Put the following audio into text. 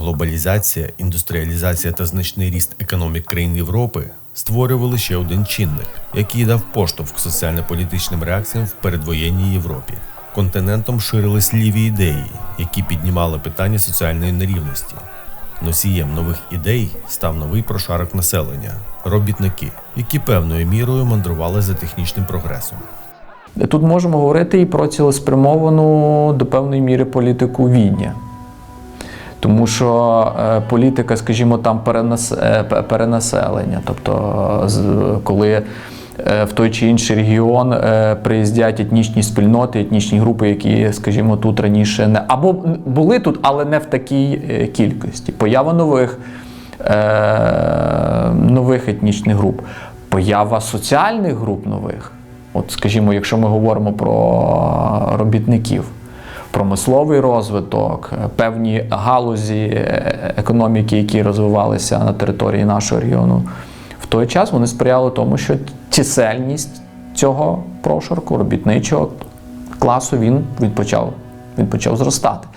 Глобалізація, індустріалізація та значний ріст економік країн Європи створювали ще один чинник, який дав поштовх соціально-політичним реакціям в передвоєнній Європі. Континентом ширились ліві ідеї, які піднімали питання соціальної нерівності. Носієм нових ідей став новий прошарок населення робітники, які певною мірою мандрували за технічним прогресом. Тут можемо говорити і про цілеспрямовану до певної міри політику відня. Тому що е, політика, скажімо, там е, пе- перенаселення, тобто коли е, в той чи інший регіон приїздять етнічні спільноти, етнічні групи, які, скажімо, тут раніше не або були тут, але не в такій кількості. Поява нових, нових етнічних груп, поява соціальних груп нових. От, скажімо, якщо ми говоримо про робітників, промисловий розвиток, е, певні галузі е, економіки, які розвивалися на території нашого регіону, в той час вони сприяли тому, що чисельність цього прошарку робітничого класу він, він, він почав зростати.